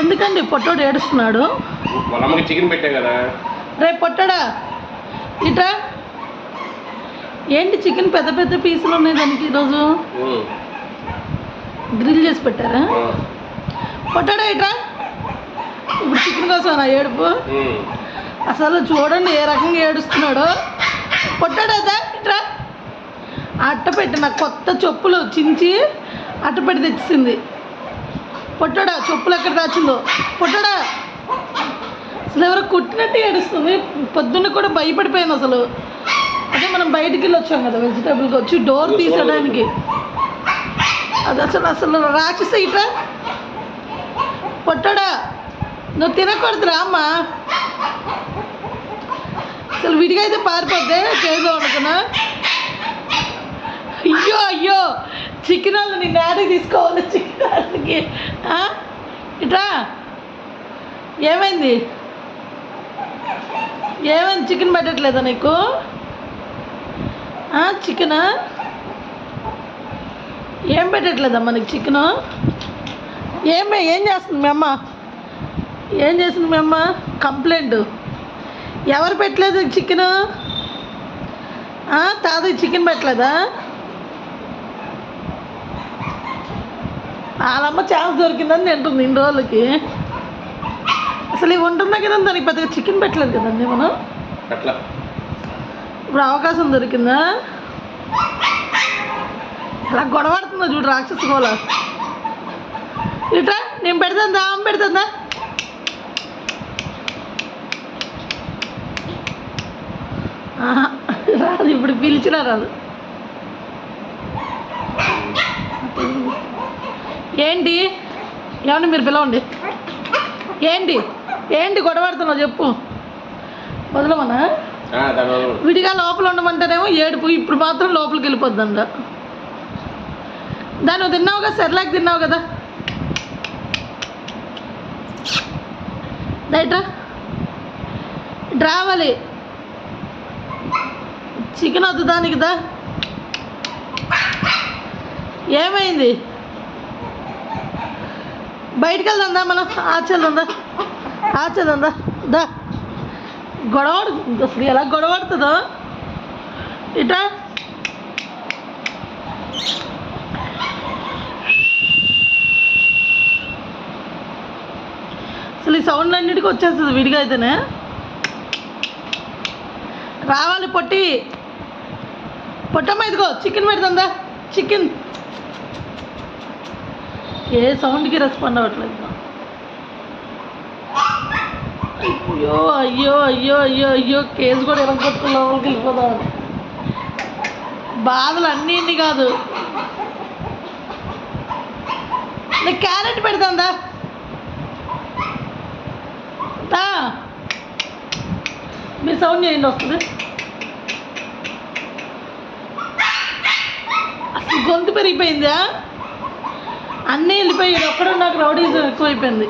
ఎందుకండి పొట్టోడు ఏడుస్తున్నాడు? చికెన్ పెట్టా కదా. రేపు పొట్టాడా ఇట్రా. ఏంటి చికెన్ పెద్ద పెద్ద పీసులు ఉన్నాయి దానికి ఈరోజు. గ్రిల్ చేసి పెట్టారా. పొట్టాడా ఇట్రా. ఇప్పుడు చికెన్ కోసం నా ఏడుపు. అసలు చూడండి ఏ రకంగా ఏడుస్తున్నాడో. పొట్టాడా ఇట్రా. అట్ట పెట్టి నాకు కొత్త చెప్పులు చించి అట్ట పెట్టి తెచ్చింది పొట్టాడా చెప్పులు ఎక్కడ దాచిందో? పొట్టాడా! అసలు ఎవరో కుట్టినట్టు ఏడుస్తుంది. పొద్దున్న కూడా భయపడిపోయింది అసలు. అదే మనం బయటికి వెళ్ళి వచ్చాం కదా వెజిటేబుల్కి వచ్చి డోర్ తీసడానికి అది అసలు అసలు రాక్షస ఇట్రా పొట్టాడా! నువ్వు తినకూడదురా అమ్మా. అసలు విడిగా అయితే పారిపోద్దే చేద్దాం అనుకున్నా. అయ్యో అయ్యో! చికెన్ నేను నీ తీసుకోవాలి చికెన్ ఇట్రా? ఏమైంది? ఏమైంది? చికెన్ పెట్టట్లేదా నీకు? చికెనా? ఏం పెట్టట్లేదమ్మా నీకు చికెను? ఏం ఏం చేస్తుంది మీ అమ్మ? ఏం చేసింది మీ అమ్మ? కంప్లైంట్. ఎవరు పెట్టలేదు చికెను? తాత చికెన్ పెట్టలేదా? వాళ్ళమ్మ ఛాన్స్ దొరికిందని తింటుంది ఇన్ని రోజులకి. అసలు ఇవి ఉంటుందా కదా దానికి పెద్దగా చికెన్ పెట్టలేదు కదండి మనం? ఇప్పుడు అవకాశం దొరికిందా? అలా గొడవడుతుందో చూడు రాక్షస గోల. ఇట్రా నేను పెడతాందా ఆమె పెడుతుందా రాదు ఇప్పుడు పిలిచినా రాదు. ఏంటి? ఏమండి మీరు పిలవండి. ఏంటి? ఏంటి గొడవడుతున్నావు చెప్పు. వల్ల విడిగా లోపల ఉండమంటేనేమో ఏడుపు ఇప్పుడు మాత్రం లోపలికి వెళ్ళిపోద్దంట దాన్ని తిన్నావు కదా సెర్లాక్ తిన్నావు కదా. రైట్రా ఇటు రావాలి చికెన్ వద్దు దానికి దా. ఏమైంది? బయటికి వెళ్దాం దా మనం ఆచెల్దాం దా. దా. దా. గొడవ అసలు ఎలా గొడవడుతుందో? ఇటా. అసలు ఈ సౌండ్ అన్నిటికీ వచ్చేస్తుంది విడిగా అయితేనే. రావాలి పొట్టి. పొట్టమ్మ ఇదిగో చికెన్ పెడుతుందా చికెన్. ఏ సౌండ్కి రెస్పాండ్ అవ్వట్లేదు. అయ్యో అయ్యో అయ్యో అయ్యో అయ్యో కేసు కూడా ఎలా కొట్టుకు లోపలికి వెళ్ళిపోదాం బాధలు అన్నీ ఇన్ని కాదు. నీకు క్యారెట్ పెడతాందా దా. మీ సౌండ్ చేయండి వస్తుంది. అసలు గొంతు పెరిగిపోయిందా? అన్నీ వెళ్ళిపోయాడు ఒక్కడ నాకు రౌడీజం ఎక్కువైపోయింది.